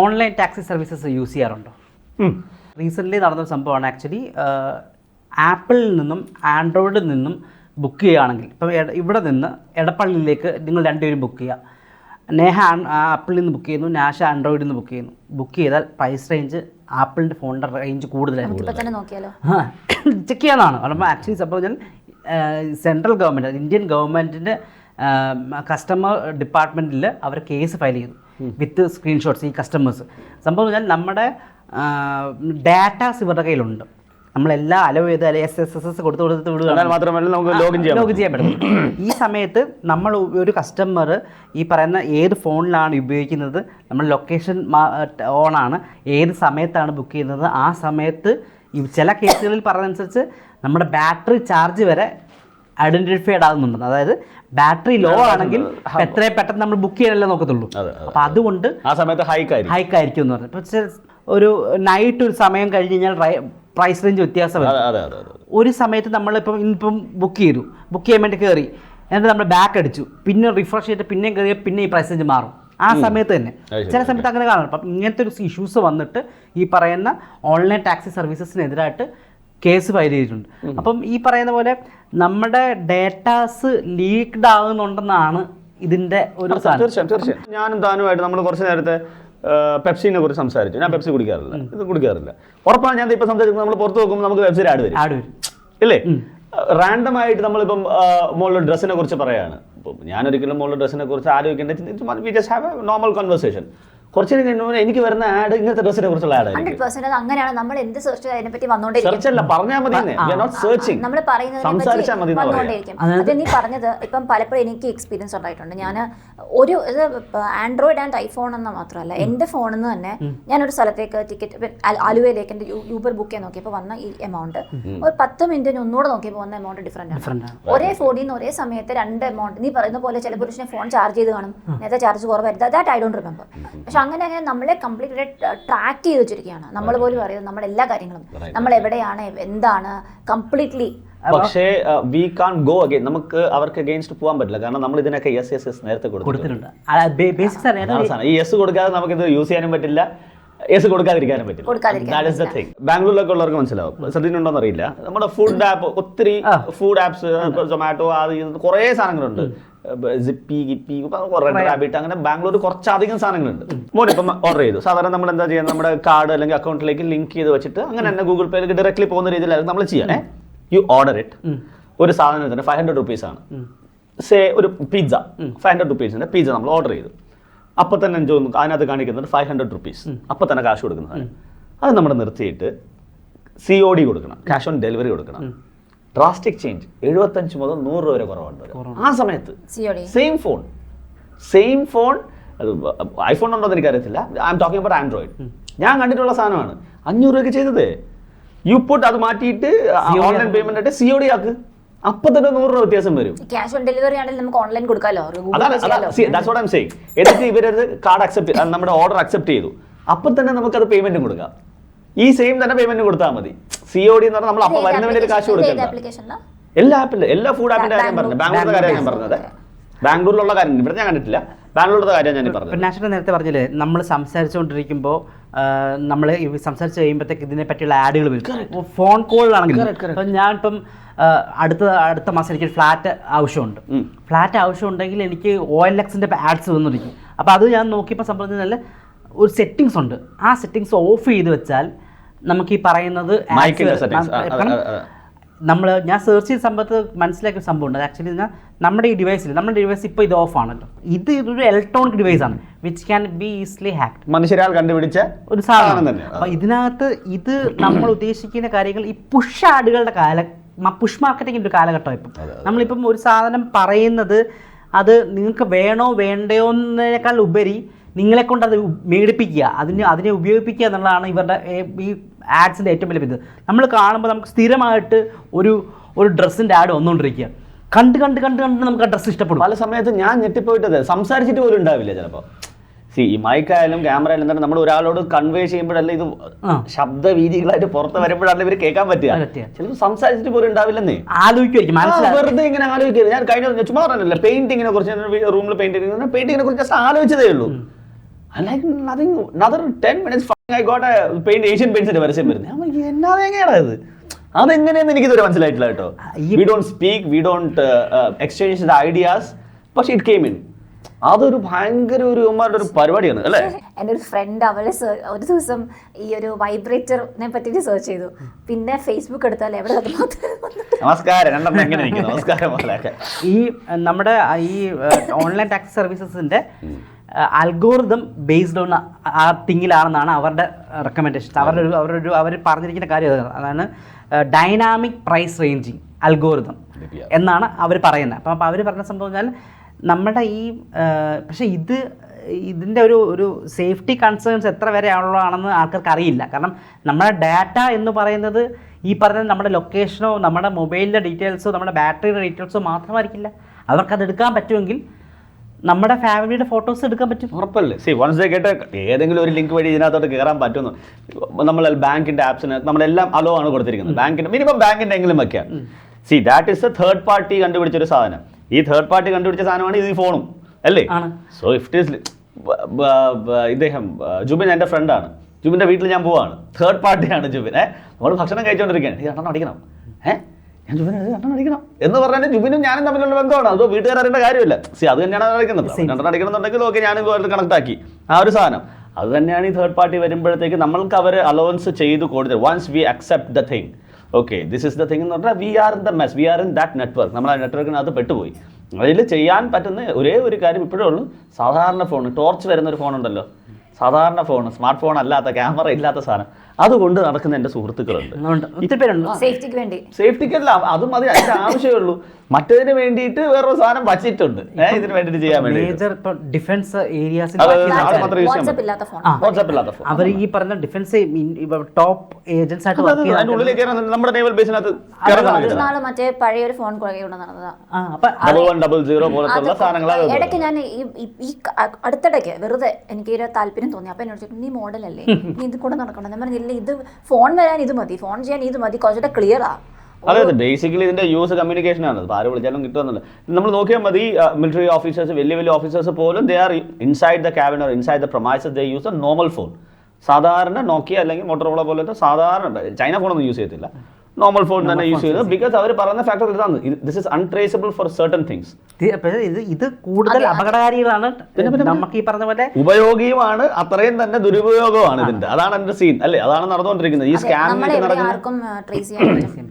Online taxi services use ചെയ്യാറുണ്ടോ. Recently നടന്നൊരു സംഭവമാണ്. ആക്ച്വലി ആപ്പിളിൽ നിന്നും ആൻഡ്രോയിഡിൽ നിന്നും ബുക്ക് ചെയ്യുകയാണെങ്കിൽ ഇപ്പം ഇവിടെ നിന്ന് എടപ്പള്ളിയിലേക്ക് നിങ്ങൾ രണ്ടുപേരും ബുക്ക് ചെയ്യുക. നേഹ ആപ്പിളിൽ നിന്ന് ബുക്ക് ചെയ്യുന്നു നാഷ ആൻഡ്രോയിഡിൽ നിന്ന് ബുക്ക് ചെയ്യുന്നു. ബുക്ക് ചെയ്താൽ പ്രൈസ് റേഞ്ച് ആപ്പിളിന്റെ ഫോണിന്റെ റേഞ്ച് കൂടുതലായിരുന്നു ഇപ്പൊ തന്നെ നോക്കിയാലോ? ചെക്ക് ചെയ്യാനാണ് കാരണം ആക്ച്വലി സംഭവം ഞാൻ സെൻട്രൽ ഗവൺമെന്റ് ഇന്ത്യൻ ഗവൺമെന്റിന്റെ കസ്റ്റമർ ഡിപ്പാർട്ട്മെന്റിൽ അവർ കേസ് ഫയൽ ചെയ്തു വിത്ത് സ്ക്രീൻഷോട്ട്സ് ഈ കസ്റ്റമേഴ്സ്. സംഭവം എന്ന് പറഞ്ഞാൽ നമ്മുടെ ഡാറ്റാസ് ഇവരുടെ കയ്യിലുണ്ട്. നമ്മളെല്ലാം അലോ ചെയ്ത് അല്ലെ എസ് എസ് എസ് എസ് കൊടുത്ത് കൊടുത്ത് എന്നാൽ മാത്രമല്ല നമുക്ക് ലോഗിൻ ചെയ്യാം ലോഗിൻ ചെയ്യാൻ പറ്റും. ഈ സമയത്ത് നമ്മൾ ഒരു കസ്റ്റമർ ഈ പറയുന്ന ഏത് ഫോണിലാണ് ഉപയോഗിക്കുന്നത് നമ്മൾ ലൊക്കേഷൻ ഓണാണ് ഏത് സമയത്താണ് ബുക്ക് ചെയ്യുന്നത് ആ സമയത്ത് ഈ ചില കേസുകളിൽ പറയുന്നതനുസരിച്ച് നമ്മുടെ ബാറ്ററി ചാർജ് വരെ ഐഡന്റിഫൈഡ് ആകുന്നുണ്ടെന്ന് അതായത് ബാറ്ററി ലോ ആണെങ്കിൽ എത്രയും പെട്ടെന്ന് നമ്മൾ ബുക്ക് ചെയ്യാനല്ലേ നോക്കത്തുള്ളൂ. അപ്പോൾ അതുകൊണ്ട് ആ സമയത്ത് ഹൈക്ക് ഹൈക്ക് ആയിരിക്കും എന്ന് പറഞ്ഞു ഒരു നൈറ്റ് ഒരു സമയം കഴിഞ്ഞ് കഴിഞ്ഞാൽ പ്രൈസ് റേഞ്ച് വ്യത്യാസം ഒരു സമയത്ത് നമ്മളിപ്പം ഇന്നിപ്പം ബുക്ക് ചെയ്തു. ബുക്ക് ചെയ്യാൻ വേണ്ടി കയറി എന്നിട്ട് നമ്മൾ ബാക്ക് അടിച്ചു. പിന്നെ റിഫ്രഷ് ചെയ്തിട്ട് പിന്നെയും കയറിയ പിന്നെ ഈ പ്രൈസ് റേഞ്ച് മാറും. ആ സമയത്ത് തന്നെ. ചില സമയത്ത് അങ്ങനെ കാണും അപ്പം ഇങ്ങനത്തെ ഒരു ഇഷ്യൂസ് വന്നിട്ട് ഈ പറയുന്ന ഓൺലൈൻ ടാക്സി സർവീസസിനെതിരായിട്ട് കേസ് ഫയൽ ചെയ്തിട്ടുണ്ട്. അപ്പം ഈ പറയുന്ന പോലെ നമ്മുടെ ഡേറ്റാസ് ലീക്ക്ഡ് ആകുന്നുണ്ടെന്നാണ് ഇതിന്റെ ഒരു തീർച്ചയായും തീർച്ചയായും. ഞാനും താനുമായിട്ട് നമ്മൾ കുറച്ച് നേരത്തെ പെപ്സിനെ കുറിച്ച് സംസാരിച്ചു. ഞാൻ പെപ്സി കുടിക്കാറില്ല. ഇത് കുടിക്കാറില്ല. ഉറപ്പാണ് ഞാൻ ഇപ്പൊ സംസാരിക്കുന്നത് നമ്മൾ പുറത്ത് നോക്കുമ്പോൾ നമുക്ക് വെബ്സൈറ്റ് ആഡ് വരും. ആഡ് വരും. ഇല്ലേ? റാൻഡം ആയിട്ട് നമ്മളിപ്പം മോളുടെ ഡ്രസ്സിനെ കുറിച്ച് പറയാണ്. ഞാനൊരിക്കലും മോളുടെ ഡ്രസ്സിനെ കുറിച്ച് ആലോചിക്കേണ്ട we just have a normal conversation. കുറച്ച് എനിക്ക് വരുന്ന ആഡ് ഇങ്ങനത്തെ ഡ്രസ്സിനെ കുറിച്ചുള്ള ആഡ് ഹൺഡ്രഡ് പെർസെന്റ് അത് അങ്ങനെയാണ്. നമ്മൾ എന്ത് സെർച്ച് അതിനെ പറ്റി വന്നോണ്ടിരിക്കും. സെർച്ച് അല്ല പറഞ്ഞാൽ മതി നോട്ട് സെർച്ചിങ് നമ്മൾ പറയുന്നതിനെ സംസാരിച്ചാൽ മതി പറ്റി എന്നാ പറയാ. വന്നുകൊണ്ടേയിരിക്കും അത് നീ പറഞ്ഞത് ഇപ്പം പലപ്പോഴും എനിക്ക് എക്സ്പീരിയൻസ് ഉണ്ടായിട്ടുണ്ട്. ഞാൻ ഒരു ഇത് ആൻഡ്രോയിഡ് ആൻഡ് ഐഫോൺ എന്ന് മാത്രമല്ല എന്റെ ഫോണിൽ നിന്ന് തന്നെ ഞാനൊരു സ്ഥലത്തേക്ക് ടിക്കറ്റ് ആലുവയിലേക്ക് എന്റെ യൂബർ ബുക്ക് ചെയ്യാൻ നോക്കിയപ്പോൾ വന്ന ഈ എമൗണ്ട് ഒരു പത്ത് മിനിറ്റിന് ഒന്നുകൂടെ നോക്കിയപ്പോൾ വന്ന എമൗണ്ട് ഡിഫറെന്റ് ഡിഫറെന്റ് ആണ്. ഒരേ ഫോണിൽ നിന്ന് ഒരേ സമയത്ത് രണ്ട് എമൗണ്ട് നീ പറയുന്ന പോലെ ചില പുരുഷനെ ഫോൺ ചാർജ് ചെയ്ത് കാണും. നേരത്തെ ചാർജ് കുറവായിരുന്നു. ദാറ്റ് ഐ ഡോണ്ട് റിമെമ്പർ പക്ഷെ അങ്ങനെ അങ്ങനെ നമ്മളെ കംപ്ലീറ്റ് ട്രാക്ക് ചെയ്ത് വെച്ചിരിക്കുകയാണ്. നമ്മൾ പോലും അറിയുന്നത് നമ്മുടെ എല്ലാ കാര്യങ്ങളും. നമ്മൾ എവിടെയാണ് എന്താണ് കംപ്ലീറ്റ്ലി പക്ഷേ വി കാൺ ഗോ അഗൈൻ നമുക്ക് അവർക്ക് അഗെയിൻസ്റ്റ് പോകാൻ പറ്റില്ല. കാരണം നമ്മൾ ഇതിനൊക്കെ യെസ് യെസ് യെസ് നേരത്തെ കൊടുത്തു കൊടുത്തിട്ടുണ്ട്. അറിയാം ഈ യെസ് കൊടുക്കാതെ നമുക്ക് ഇത് യൂസ് ചെയ്യാനും പറ്റില്ല. യെസ് കൊടുക്കാതിരിക്കാനും പറ്റില്ല. ബാംഗ്ലൂരിലൊക്കെ ഉള്ളവർക്ക് മനസ്സിലാവും. ശ്രദ്ധിച്ചിട്ടുണ്ടോന്ന് അറിയില്ല നമ്മുടെ ഫുഡ് ആപ്പ് ഒത്തിരി ഫുഡ് ആപ്സ് സൊമാറ്റോ അത് കുറേ സാധനങ്ങളുണ്ട്. സിപ്പി ഗിപ്പി റാബിറ്റ് അങ്ങനെ ബാംഗ്ലൂർ കുറച്ചധികം സാധനങ്ങളുണ്ട്. മോനെ ഇപ്പം ഓർഡർ ചെയ്തു. സാധാരണ നമ്മൾ എന്താ ചെയ്യുന്നത് നമ്മുടെ കാർഡ് അല്ലെങ്കിൽ അക്കൗണ്ടിലേക്ക് ലിങ്ക് ചെയ്ത് വെച്ചിട്ട് അങ്ങനെ തന്നെ ഗൂഗിൾ പേയിലേക്ക് ഡയറക്ട്ലി പോകുന്ന രീതിയിലായിരുന്നു നമ്മൾ ചെയ്യാം യു ഓർഡർ ഇറ്റ് ഒരു സാധനത്തിന് ഫൈവ് ഹൺഡ്രഡ് റുപ്പീസ് ആണ്. സേ ഒരു പിസ്സ ഫൈവ് ഹൺഡ്രഡ് റുപ്പീസിന്റെ പിസ്സ നമ്മൾ ഓർഡർ ചെയ്തു. അപ്പൊ തന്നെ എനിക്ക് തോന്നുന്നു അതിനകത്ത് കാണിക്കുന്നത് ഫൈവ് ഹൺഡ്രഡ് റുപ്പീസ് അപ്പൊ തന്നെ കാശ് കൊടുക്കുന്നതാണ് അത് നമ്മൾ നിർത്തിയിട്ട് സി ഒ ഡി കൊടുക്കണം. ക്യാഷ് ഓൺ ഡെലിവറി കൊടുക്കണം. ഡ്രാസ്റ്റിക് ചേഞ്ച് എഴുപത്തഞ്ച് മുതൽ നൂറ് രൂപ വരെ കുറവുണ്ട്. ആ സമയത്ത് same phone same phone iPhone ഉണ്ടോ എന്ന് എനിക്കറിയത്തില്ല. I'm talking about Android ഞാൻ കണ്ടിട്ടുള്ള സാധനമാണ്. അഞ്ഞൂറ് രൂപയ്ക്ക് ചെയ്തത്. യു പുട്ട് അത് മാറ്റിയിട്ട് ഓൺലൈൻ പേയ്മെന്റ് ആയിട്ട് സി ഒ ഡി ആക്ക്. അപ്പൊ തന്നെ നൂറ് രൂപ വ്യത്യാസം വരും. ക്യാഷ് ഓൺ ഡെലിവറി ആണെങ്കിൽ നമുക്ക് ഓൺലൈൻ കൊടുക്കാലോ? ഗൂഗിൾ അതാണ് ദാറ്റ്സ് വാട്ട് ഐം സെയിങ് എന്നിട്ട് ഇവരത് കാർഡ് അക്സെപ്റ്റ് നമ്മുടെ ഓർഡർ അക്സെപ്റ്റ് ചെയ്തു. അപ്പൊ തന്നെ നമുക്ക് നമുക്കത് പേയ്മെന്റും കൊടുക്കാം. ഈ സെയിം തന്നെ പേയ്മെന്റ് കൊടുത്താൽ മതി. സി ഒ ഡി എന്ന് പറഞ്ഞാൽ നമ്മൾ അപ്പൊ വരുന്നവന്റെ കാശ് കൊടുക്കണ്ട. ആപ്ലിക്കേഷനിലാണ് എല്ലാ ആപ്പിലും എല്ലാ ഫുഡ് ആപ്പിന്റെ കാര്യം പറഞ്ഞു ബാംഗ്ലൂരിന്റെ കാര്യം ഞാൻ പറഞ്ഞത്. ബാംഗ്ലൂരിലുള്ള കാര്യം ഇവിടെ ഞാൻ കണ്ടിട്ടില്ല. ബാംഗ്ലൂരിലുള്ള കാര്യം ഞാൻ പറഞ്ഞു നാഷണൽ നേരത്തെ പറഞ്ഞില്ലേ നമ്മൾ സംസാരിച്ചുകൊണ്ടിരിക്കുമ്പോൾ നമ്മൾ സംസാരിച്ച് കഴിയുമ്പോഴത്തേക്ക് ഇതിനെ പറ്റിയുള്ള ആഡുകൾ വരും. ഫോൺ കോളിലാണെങ്കിൽ ഞാൻ ഇപ്പം അടുത്ത അടുത്ത മാസം എനിക്ക് ഫ്ലാറ്റ് ആവശ്യമുണ്ട്. ഫ്ലാറ്റ് ആവശ്യമുണ്ടെങ്കിൽ എനിക്ക് ഒ എൽ എക്സിന്റെ ആഡ്സ് വന്നിരിക്കും. അപ്പോൾ അത് ഞാൻ നോക്കിയപ്പോൾ സംബന്ധിച്ചാൽ ഒരു സെറ്റിങ്സ് ഉണ്ട്. ആ സെറ്റിങ്സ് ഓഫ് ചെയ്ത് വെച്ചാൽ നമുക്ക് ഈ പറയുന്നത്. നമ്മൾ ഞാൻ സെർച്ച് ചെയ്ത സംഭവത്ത് മനസ്സിലാക്കിയ സംഭവം ഉണ്ട് ആക്ച്വലി നമ്മുടെ ഈ ഡിവൈസിൽ നമ്മുടെ ഡിവൈസ് ഇപ്പോൾ ഇത് ഓഫ് ആണല്ലോ. ഇത് ഒരു ഇലക്ട്രോണിക് ഡിവൈസ് ആണ് which can be easily hacked മനുഷ്യരാൾ കണ്ടുപിടിച്ച ഒരു സാധനം. തന്നെ. അപ്പോൾ ഇതിനകത്ത് ഇത് നമ്മൾ ഉദ്ദേശിക്കുന്ന കാര്യങ്ങൾ ഈ പുഷ് ആടുകളുടെ കാല പുഷ് മാർക്കറ്റിംഗിന്റെ ഒരു കാലഘട്ടം ഇപ്പം. നമ്മളിപ്പം ഒരു സാധനം പറയുന്നത് അത് നിങ്ങൾക്ക് വേണോ വേണ്ടയോ എന്നതിനേക്കാൾ ഉപരി നിങ്ങളെ കൊണ്ട് അത് മേടിപ്പിക്കുക അതിന് അതിനെ ഉപയോഗിപ്പിക്കുക എന്നുള്ളതാണ് ഇവരുടെ ഈ ആഡ്സിന്റെ ഏറ്റവും വലിയ ഇത്. നമ്മൾ കാണുമ്പോൾ നമുക്ക് സ്ഥിരമായിട്ട് ഒരു ഒരു ഡ്രസ്സിന്റെ ആഡ് വന്നുകൊണ്ടിരിക്കുക. കണ്ട് കണ്ട് കണ്ട് കണ്ട് നമുക്ക് ആ ഡ്രസ്സ് ഇഷ്ടപ്പെടും. പല സമയത്ത് ഞാൻ ഞെട്ടിപ്പോയിട്ടത് സംസാരിച്ചിട്ട് പോലും ഉണ്ടാവില്ല ചിലപ്പോൾ. സി ഈ മൈക്കായാലും ക്യാമറ ആയാലും എന്താണ് നമ്മൾ ഒരാളോട് കൺവേ ചെയ്യുമ്പോഴല്ല ഇത് ശബ്ദ ശബ്ദവീതികളായിട്ട് പുറത്ത് വരുമ്പോഴല്ല ഇവർ കേൾക്കാൻ പറ്റുക. ചിലപ്പോൾ സംസാരിച്ചിട്ട് പോലും ഉണ്ടാവില്ലെന്നേ. ആലോചിക്കുമായിരിക്കും ആ, വെറുതെ ഇങ്ങനെ ആലോചിക്കരുത്. ഞാൻ കഴിഞ്ഞ ചുമ്മാ പറഞ്ഞില്ല പെയിന്റിങ്ങിനെ കുറിച്ച് റൂമിൽ പെയിന്റിങ് പെയിന്റിങ്ങിനെ കുറിച്ച് ജസ്റ്റ് ആലോചിച്ചതേ ഉള്ളൂ. Like nothing other ten minutes I got paint Asian പെയിന്റ്സിന്റെ പരസ്യം വരുന്നത് എന്നാ തേങ്ങയാടാ ഇത്? അതെങ്ങനെയെന്ന് എനിക്കിതുവരെ മനസ്സിലായിട്ടില്ല കേട്ടോ. We don't speak we don't exchange the ideas പക്ഷെ ഇറ്റ് കെയിം ഇൻ അതൊരു ഭയങ്കര ഒരു ഉമ്മാരുടെ ഒരു പരിപാടിയാണ് അല്ലേ? എന്റെ ഒരു ഫ്രണ്ട് അവൾ ഒരു ദിവസം ഈ ഒരു വൈബ്രേറ്ററിനെ പറ്റിയിട്ട് സെർച്ച് ചെയ്തു. പിന്നെ ഫേസ്ബുക്ക് എടുത്താൽ എവിടെ നമസ്കാരം രണ്ടെണ്ണം എങ്ങനെ ഇരിക്കുന്നു? നമസ്കാരം ഈ നമ്മുടെ ഈ ഓൺലൈൻ ടാക്സ് സർവീസസിന്റെ അൽഗോറിതം ബേസ്ഡ് ഓൺ ആ തിങ്ങിലാണെന്നാണ് അവരുടെ റെക്കമെൻഡേഷൻ അവരുടെ ഒരു അവരുടെ ഒരു അവർ പറഞ്ഞിരിക്കുന്ന കാര്യം അതാണ്. ഡൈനാമിക് പ്രൈസ് റേഞ്ചിങ് അൽഗോറിതം എന്നാണ് അവർ പറയുന്നത്. അപ്പം അപ്പോൾ അവർ പറഞ്ഞ സംഭവം എന്നാൽ നമ്മുടെ ഈ പക്ഷേ ഇത് ഇതിന്റെ ഒരു ഒരു സേഫ്റ്റി കൺസേൺസ് എത്ര വരെ ഉള്ളതാണെന്ന് ആൾക്കാർക്ക് അറിയില്ല കാരണം നമ്മുടെ ഡാറ്റ എന്ന് പറയുന്നത് ഈ പറഞ്ഞ നമ്മുടെ ലൊക്കേഷനോ നമ്മുടെ മൊബൈലിന്റെ ഡീറ്റെയിൽസോ നമ്മുടെ ബാറ്ററിയുടെ ഡീറ്റെയിൽസോ മാത്രമായിരിക്കില്ല. അവർക്കത് എടുക്കാൻ പറ്റുമെങ്കിൽ നമ്മുടെ ഫാമിലിയുടെ ഫോട്ടോസ് എടുക്കാൻ പറ്റും. ഉറപ്പല്ലേ? സി വൺസ് ഡേ കേട്ട് ഏതെങ്കിലും ഒരു ലിങ്ക് വഴി ഇതിനകത്തോട്ട് കയറാൻ പറ്റുന്നു നമ്മൾ ബാങ്കിന്റെ ആപ്സിന് നമ്മളെല്ലാം അലോ ആണ് കൊടുത്തിരിക്കുന്നത്. ബാങ്കിന്റെ മിനിമം ബാങ്കിന്റെ എങ്കിലും വെക്കാം. See that is a third party കണ്ടുപിടിച്ച ഒരു സാധനം. ഈ തേർഡ് പാർട്ടി കണ്ടുപിടിച്ച സാധനമാണ് ഇത് ഈ ഫോണും അല്ലേ? സോ ഇഫ് ഇറ്റ് ഇദ്ദേഹം ജുബിൻ എന്റെ ഫ്രണ്ടാണ് ജുബിന്റെ വീട്ടിൽ ഞാൻ പോവാണ്. തേർഡ് പാർട്ടിയാണ് ജുബിൻ. ഏഹ് നമ്മൾ ഭക്ഷണം കഴിച്ചുകൊണ്ടിരിക്കുകയാണ് ഈ അടിക്കണം. ഏ? ഞാൻ രണ്ടെണ്ണം അടിക്കണം. എന്ന് പറഞ്ഞാൽ ജുബിനും ഞാനും തമ്മിലുള്ള ബന്ധമാണ്. അതോ വീട്ടുകാർ അറിയേണ്ട കാര്യമില്ല. സി അത് തന്നെയാണ് അടിക്കുന്നത്. രണ്ടെണ്ണം അടിക്കണം എന്നുണ്ടെങ്കിൽ ഓക്കെ ഞാനും കണക്ട് ആക്കി. ആ ഒരു സാധനം. അത് തന്നെയാണ് ഈ തേർഡ് പാർട്ടി വരുമ്പോഴത്തേക്ക് നമ്മൾക്ക് അവർ അലവൻസ് ചെയ്ത് കൊടുത്തത് once we accept the thing okay this is the thing എന്ന് പറഞ്ഞാൽ we are in the mess we are in that network നമ്മൾ ആ നെറ്റ്വർക്കിനകത്ത് പെട്ടുപോയി. അതിൽ ചെയ്യാൻ പറ്റുന്ന ഒരേ ഒരു കാര്യം ഇപ്പോഴേ ഉള്ളൂ. സാധാരണ ഫോൺ ടോർച്ച് വരുന്ന ഒരു ഫോൺ ഉണ്ടല്ലോ. സാധാരണ ഫോൺ സ്മാർട്ട് ഫോൺ അല്ലാത്ത ക്യാമറ ഇല്ലാത്ത സാധനം. അതുകൊണ്ട് നടക്കുന്ന എന്റെ സുഹൃത്തുക്കളുണ്ട്. സേഫ്റ്റിക്ക് വേണ്ടി. സേഫ്റ്റിക്കല്ല അത് മതി അതിന്റെ ആവശ്യമേ ഉള്ളൂ മറ്റതിന് വേണ്ടിയിട്ട് വേറൊരു സാധനം വച്ചിട്ടുണ്ട്. ഇതിന് വേണ്ടിയിട്ട് ചെയ്യാൻ വേണ്ടി മേജർ ഡിഫൻസ് വാട്സപ്പ് ഇല്ലാത്ത ഫോൺ അവർ ഈ പറഞ്ഞ ഡിഫൻസ് ടോപ്പ് ഏജൻസ് ആയിട്ട് വർക്ക് അതിന്റെ ഉള്ളിലേക്ക് നമ്മുടെ നേവൽ ബേസിനകത്ത് മറ്റേ പഴയ ഒരു ഫോൺ ഇടയ്ക്ക് ഞാൻ ഈ അടുത്തിടയ്ക്ക് വെറുതെ എനിക്ക് ഒരു താല്പര്യം തോന്നി. അപ്പൊ എന്നോട് നീ മോഡലല്ലേ നീ ഇത് കൂടെ നടക്കണം? ഞാൻ പറഞ്ഞില്ല ഇത് ഫോൺ വരാൻ ഇത് മതി ഫോൺ ചെയ്യാൻ ഇത് മതി കുറച്ചുകൂടെ ക്ലിയർ ആ. അതെ അതെ ബേസിക്കലി ഇതിന്റെ യൂസ് കമ്മ്യൂണിക്കേഷൻ ആണ്. ആര് വിളിച്ചാലും കിട്ടുമെന്നില്ല നമ്മൾ നോക്കിയാൽ മതി മിലിറ്ററി ഓഫീസേഴ്സ് വലിയ വലിയ ഓഫീസേഴ്സ് പോലും they are inside the cabin or inside the premises they use a normal phone സാധാരണ നോക്കിയ അല്ലെങ്കിൽ മോട്ടോറോള പോലത്തെ സാധാരണ ചൈന ഫോണൊന്നും യൂസ് ചെയ്യത്തില്ല. നോർമൽ ഫോൺ തന്നെ യൂസ് ചെയ്യുന്നത് ബിക്കോസ് അവർ പറയുന്ന ഫാക്ടർ ഇതാണ് this is untraceable for certain things ഇത് കൂടുതൽ അപകടകാരികളാണ്. നമുക്ക് ഈ പറഞ്ഞ പോലെ ഉപയോഗിയുമാണ് അത്രയും തന്നെ ദുരുപയോഗമാണ് ഇതിന്റെ. അതാണ് എന്റെ സീൻ അല്ലേ? അതാണ് നടന്നുകൊണ്ടിരിക്കുന്നത്. ഈ സ്കാമിംഗ് സ്കാം